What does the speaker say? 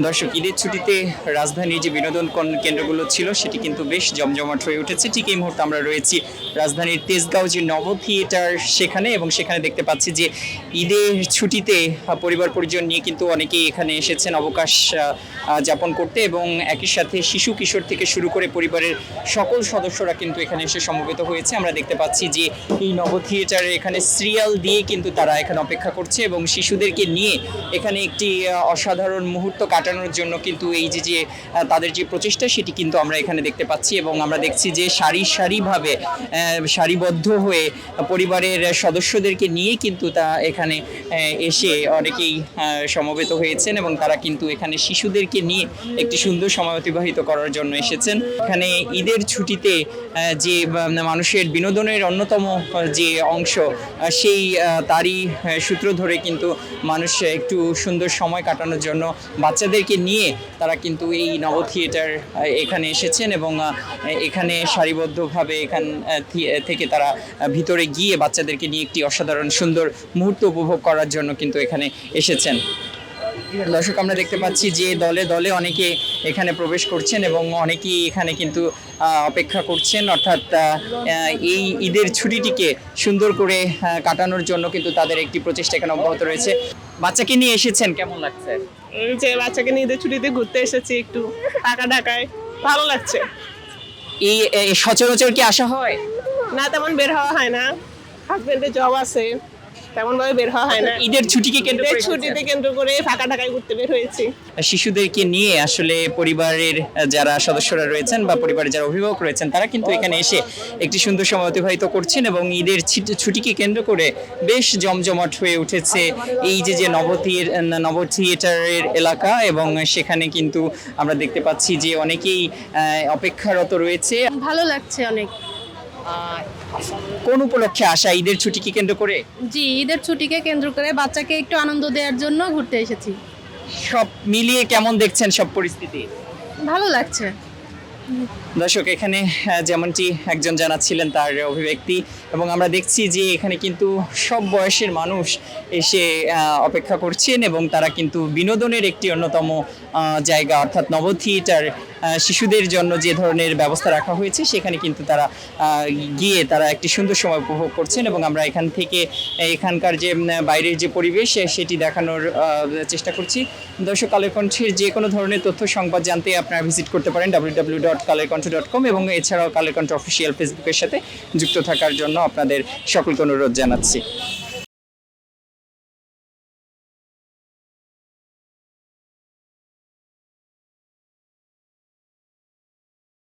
দর্শক, ঈদের ছুটিতে রাজধানীর যে বিনোদন কেন্দ্রগুলো ছিল, সেটি কিন্তু বেশ জমজমাট হয়ে উঠেছে। ঠিক এই মুহূর্তে আমরা রয়েছি রাজধানীর তেজগাঁও যে নব থিয়েটার সেখানে এবং সেখানে দেখতে পাচ্ছি যে ঈদের ছুটিতে পরিবার পরিজন নিয়ে কিন্তু অনেকেই এখানে এসেছেন অবকাশ যাপন করতে এবং একই সাথে শিশু কিশোর থেকে শুরু করে পরিবারের সকল সদস্যরা কিন্তু এখানে এসে সমবেত হয়েছে। আমরা দেখতে পাচ্ছি যে এই নব থিয়েটারে এখানে সিরিয়াল দিয়ে কিন্তু তারা এখানে অপেক্ষা করছে এবং শিশুদেরকে নিয়ে এখানে একটি অসাধারণ মুহূর্ত কাটানোর জন্য কিন্তু এই যে যে তাদের যে প্রচেষ্টা সেটি কিন্তু আমরা এখানে দেখতে পাচ্ছি এবং আমরা দেখছি যে সারি সারিভাবে সারিবদ্ধ হয়ে পরিবারের সদস্যদেরকে নিয়ে কিন্তু তা এখানে এসে অনেকেই সমবেত হয়েছেন এবং তারা কিন্তু এখানে শিশুদেরকে নিয়ে একটি সুন্দর সময় অতিবাহিত করার জন্য এসেছেন। এখানে ঈদের ছুটিতে যে মানুষের বিনোদনের অন্যতম যে অংশ সেই তারই সূত্র ধরে কিন্তু মানুষ একটু সুন্দর সময় কাটানোর জন্য বাচ্চাদেরকে নিয়ে তারা কিন্তু এই নব থিয়েটার এখানে এসেছেন এবং এখানে সারিবদ্ধভাবে এখান থেকে তারা ভিতরে গিয়ে বাচ্চাদেরকে নিয়ে একটি অসাধারণ সুন্দর মুহূর্ত উপভোগ করার জন্য কিন্তু এখানে এসেছেন। দর্শক আমরা দেখতে পাচ্ছি যে দলে দলে অনেকে এখানে প্রবেশ করছেন এবং অনেকেই এখানে কিন্তু অপেক্ষা করছেন। অর্থাৎ এই ঈদের ছুটিটিকে সুন্দর করে কাটানোর জন্য কিন্তু তাদের একটি প্রচেষ্টা এখানে অব্যাহত রয়েছে। বাচ্চাকে নিয়ে এসেছেন কেমন লাগছে? এই যে বাচ্চাকে নিয়ে ঈদের ছুটিতে ঘুরতে এসেছি একটু টাকা ঢাকায়। ভালো লাগছে। এই এই সচরাচর কি আসা হয়? না তেমন বের হওয়া হয় না। হাজবেন্ডের জব আছে। তেমন ভাবে বের হওয়া হয় না। ঈদের ছুটিকে কেন্দ্র করে ছুটিতে কেন্দ্র করে ফাঁকা ঢাকায় ঘুরতে বের হয়েছি। শিশুদেরকে নিয়ে আসলে পরিবারের যারা সদস্যরা রয়েছেন বা পরিবারের যারা অভিভাবক রয়েছেন তারা কিন্তু এখানে এসে একটি সুন্দর সময় অতিবাহিত করছেন এবং ঈদের ছুটিকে কেন্দ্র করে বেশ জমজমাট হয়ে উঠেছে এই যে যে নব নব থিয়েটারের এলাকা এবং সেখানে কিন্তু আমরা দেখতে পাচ্ছি যে অনেকেই আহ, অপেক্ষারত রয়েছে। ভালো লাগছে অনেক। কোন উপলক্ষে আসা? ঈদের ছুটিকে কেন্দ্র করে? জি ঈদের ছুটিকে কেন্দ্র করে বাচ্চাকে একটু আনন্দ দেওয়ার জন্য ঘুরতে এসেছি। সব মিলিয়ে কেমন দেখছেন সব পরিস্থিতি? ভালো লাগছে। দর্শক, এখানে যেমনটি একজন জানাচ্ছিলেন তার অভিব্যক্তি, এবং আমরা দেখছি যে এখানে কিন্তু সব বয়সের মানুষ এসে অপেক্ষা করছেন এবং তারা কিন্তু বিনোদনের একটি অন্যতম জায়গা, অর্থাৎ নব থিয়েটার শিশুদের জন্য যে ধরনের ব্যবস্থা রাখা হয়েছে, সেখানে কিন্তু তারা গিয়ে তারা একটি সুন্দর সময় উপভোগ করছেন এবং আমরা এখান থেকে, এখানকার যে বাইরের যে পরিবেশ সেটি দেখানোর চেষ্টা করছি। দর্শক, কালের কণ্ঠের যে কোনো ধরনের তথ্য সংবাদ জানতে আপনারা ভিজিট করতে পারেন W dot Kaler Kantho dot com এবং এছাড়াও কালের কণ্ঠ অফিসিয়াল ফেসবুকের সাথে যুক্ত থাকার জন্য আপনাদের সকলকে অনুরোধ জানাচ্ছি।